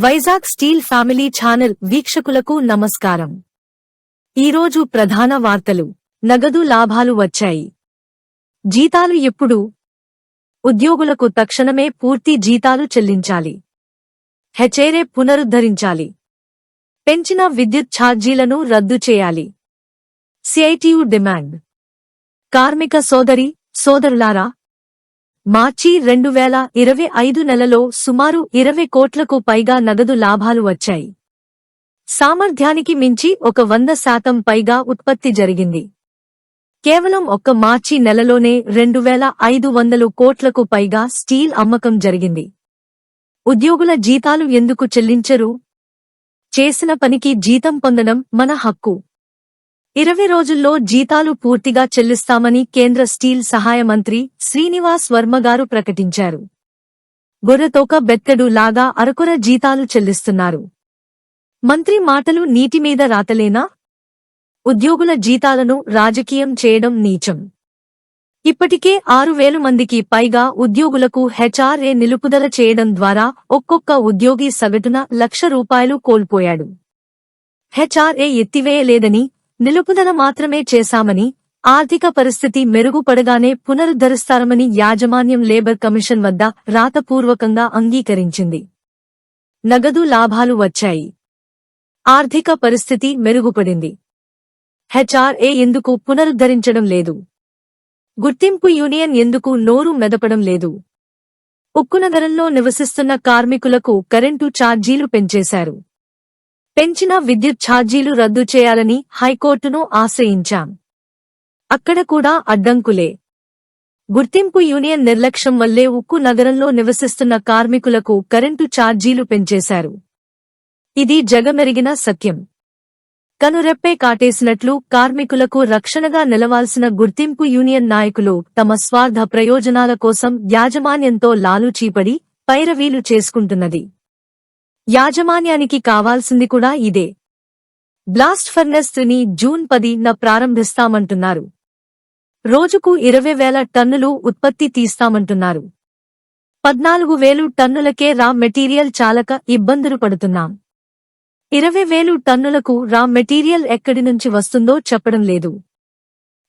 Vizag steel family channel వీక్షకులకు నమస్కారం. ఈరోజు ప్రధాన వార్తలు. నగదు లాభాలు వచ్చాయి. జీతాలు ఎప్పుడు? ఉద్యోగులకు తక్షణమే పూర్తి జీతాలు చెల్లించాలి. హెచేరే పునరుద్ధరించాలి. పెంచిన విద్యుత్ ఛార్జీలను రద్దు చేయాలి. సిఐటియు డిమాండ్. కార్మిక సోదరి సోదరులారా మార్చి రెండు వేల ఇరవై ఐదు నెలలో సుమారు ఇరవై కోట్లకు పైగా నగదు లాభాలు వచ్చాయి. సామర్థ్యానికి మించి ఒక వంద శాతం పైగా ఉత్పత్తి జరిగింది. కేవలం ఒక్క మార్చి నెలలోనే రెండు వేల ఐదు వందలు కోట్లకు పైగా స్టీల్ అమ్మకం జరిగింది. ఉద్యోగుల జీతాలు ఎందుకు చెల్లించరు? చేసిన పనికి జీతం పొందడం మన హక్కు. ఇరవై రోజుల్లో జీతాలు పూర్తిగా చెల్లిస్తామని కేంద్ర స్టీల్ సహాయ మంత్రి శ్రీనివాస్ వర్మగారు ప్రకటించారు. గొర్రెతోక బెత్తడు లాగా అరకొర జీతాలు చెల్లిస్తున్నారు. మంత్రి మాటలు నీటి మీద రాతలేనా? ఉద్యోగుల జీతాలను రాజకీయం చేయడం నీచం. ఇప్పటికే ఆరు వేలు మందికి పైగా ఉద్యోగులకు హెచ్ఆర్ఏ నిలుపుదల చేయడం ద్వారా ఒక్కొక్క ఉద్యోగి సగటున లక్ష రూపాయలు కోల్పోయాడు. హెచ్ఆర్ఏ ఎత్తివేయలేదని నిలుపుదల మాత్రమే చేశామని ఆర్థిక పరిస్థితి మెరుగుపడగానే పునరుద్ధరిస్తారమని యాజమాన్యం లేబర్ కమిషన్ వద్ద రాతపూర్వకంగా అంగీకరించింది. నగదు లాభాలు వచ్చాయి. ఆర్థిక పరిస్థితి మెరుగుపడింది. హెచ్ఆర్ఏ ఎందుకు పునరుద్ధరించడం లేదు? గుర్తింపు యూనియన్ ఎందుకు నోరు మెదపడం లేదు? ఉక్కునగరంలో నివసిస్తున్న కార్మికులకు కరెంటు ఛార్జీలు పెంచేశారు. పెంచిన విద్యుత్ ఛార్జీలు రద్దు చేయాలని హైకోర్టును ఆశ్రయించాం. అక్కడ కూడా అడ్డంకులే. గుర్తింపు యూనియన్ నిర్లక్ష్యం వల్లే ఉక్కు నగరంలో నివసిస్తున్న కార్మికులకు కరెంటు ఛార్జీలు పెంచేశారు. ఇది జగమెరిగిన సత్యం కనురెప్పే కాటేసినట్లు కార్మికులకు రక్షణగా నిలవాల్సిన గుర్తింపు యూనియన్ నాయకులు తమ స్వార్థ ప్రయోజనాల కోసం యాజమాన్యంతో లాలూచీపడి పైరవీలు చేసుకుంటున్నది. యాజమాన్యానికి కావాల్సింది కూడా ఇదే. బ్లాస్ట్ ఫర్నెస్ని జూన్ పదిన ప్రారంభిస్తామంటున్నారు. రోజుకు ఇరవై వేల టన్నులు ఉత్పత్తి తీస్తామంటున్నారు. పద్నాలుగు వేలు టన్నులకే రా మెటీరియల్ చాలక ఇబ్బందులు పడుతున్నాం. ఇరవై వేలు టన్నులకు రా మెటీరియల్ ఎక్కడి నుంచి వస్తుందో చెప్పడం లేదు.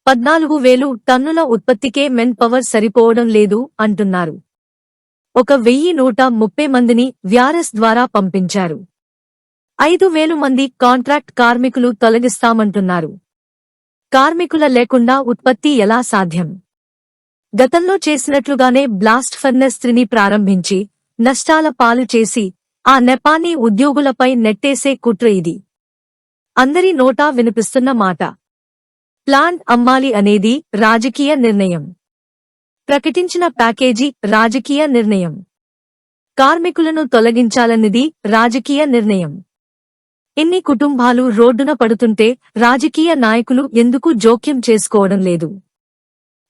పద్నాలుగు వేలు టన్నుల ఉత్పత్తికే మెన్ పవర్ సరిపోవడం లేదు అంటున్నారు. ఒక వెయ్యి నూట ముప్పై మందిని వ్యారస్ ద్వారా పంపించారు. ఐదు వేలు మంది కాంట్రాక్ట్ కార్మికులు తొలగిస్తామంటున్నారు. కార్మికుల లేకుండా ఉత్పత్తి ఎలా సాధ్యం? గతంలో చేసినట్లుగానే బ్లాస్ట్ ఫర్నెస్ త్రిని ప్రారంభించి నష్టాల పాలు చేసి ఆ నెపాన్ని ఉద్యోగులపై నెట్టేసే కుట్ర ఇది. అందరి నోటా వినిపిస్తున్న మాట. ప్లాంట్ అమ్మాలి అనేది రాజకీయ నిర్ణయం. ప్రకటించిన ప్యాకేజీ రాజకీయ నిర్ణయం. కార్మికులను తొలగించాలన్నది రాజకీయ నిర్ణయం. ఎన్ని కుటుంబాలు రోడ్డున పడుతుంటే రాజకీయ నాయకులు ఎందుకు జోక్యం చేసుకోవడం లేదు?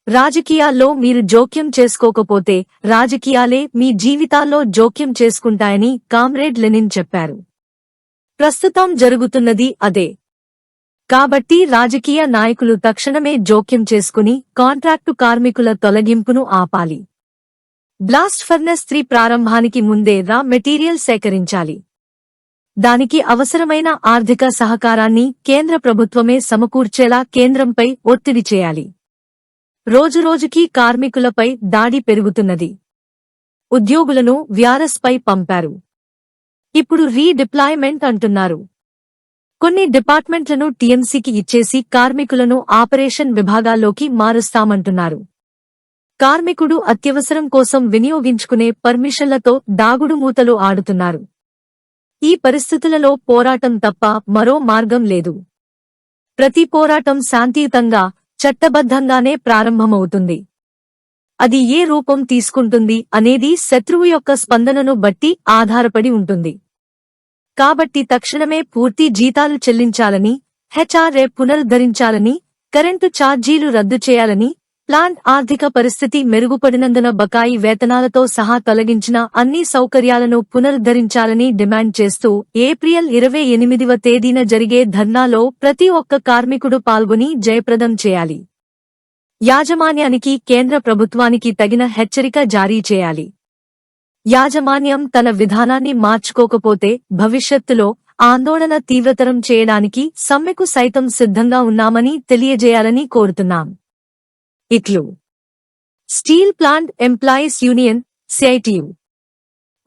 రాజకీయాల్లో మీరు జోక్యం చేసుకోకపోతే రాజకీయాలే మీ జీవితాల్లో జోక్యం చేసుకుంటాయని కామ్రేడ్ లెనిన్ చెప్పారు. ప్రస్తుతం జరుగుతున్నది అదే. కాబట్టి రాజకీయ నాయకులు తక్షణమే జోక్యం చేసుకుని కాంట్రాక్టు కార్మికుల తొలగింపును ఆపాలి. బ్లాస్ట్ ఫర్నెస్ త్రీ ప్రారంభానికి ముందే రా మెటీరియల్ సేకరించాలి. దానికి అవసరమైన ఆర్థిక సహకారాన్ని కేంద్ర ప్రభుత్వమే సమకూర్చేలా కేంద్రంపై ఒత్తిడి చేయాలి. రోజురోజుకీ కార్మికులపై దాడి పెరుగుతున్నది. ఉద్యోగులను వ్యారస్పై పంపారు. ఇప్పుడు రీడిప్లాయ్మెంట్ అంటున్నారు. కొన్ని డిపార్ట్మెంట్లను టీఎంసీకి ఇచ్చేసి కార్మికులను ఆపరేషన్ విభాగాల్లోకి మారుస్తామంటున్నారు. కార్మికుడు అత్యవసరం కోసం వినియోగించుకునే పర్మిషన్లతో దాగుడు మూతలు ఆడుతున్నారు. ఈ పరిస్థితులలో పోరాటం తప్ప మరో మార్గం లేదు. ప్రతి పోరాటం శాంతియుతంగా చట్టబద్ధంగానే ప్రారంభమవుతుంది. అది ఏ రూపం తీసుకుంటుంది అనేది శత్రువు యొక్క స్పందనను బట్టి ఆధారపడి ఉంటుంది. కాబట్టి తక్షణమే పూర్తి జీతాలు చెల్లించాలని హెచ్ఆర్ఏ పునరుద్ధరించాలని కరెంటు ఛార్జీలు రద్దు చేయాలని ప్లాంట్ ఆర్థిక పరిస్థితి మెరుగుపడినందున బకాయి వేతనాలతో సహా తొలగించిన అన్ని సౌకర్యాలను పునరుద్ధరించాలని డిమాండ్ చేస్తూ ఏప్రిల్ ఇరవై ఎనిమిదివ తేదీన జరిగే ధర్నాలో ప్రతి ఒక్క కార్మికుడు పాల్గొని జయప్రదం చేయాలి. యాజమాన్యానికి కేంద్ర ప్రభుత్వానికి తగిన హెచ్చరిక జారీ చేయాలి. యాజమాన్యం తన విధానాన్ని మార్చుకోకపోతే భవిష్యత్తులో ఆందోళన తీవ్రతరం చేయడానికి సమ్మెకు సైతం సిద్ధంగా ఉన్నామని తెలియజేయాలని కోరుతున్నాం. ఇట్లు. Steel plant employees union CITU.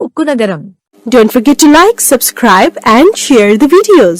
Ukkunagaram. Don't forget to like, subscribe and share the videos.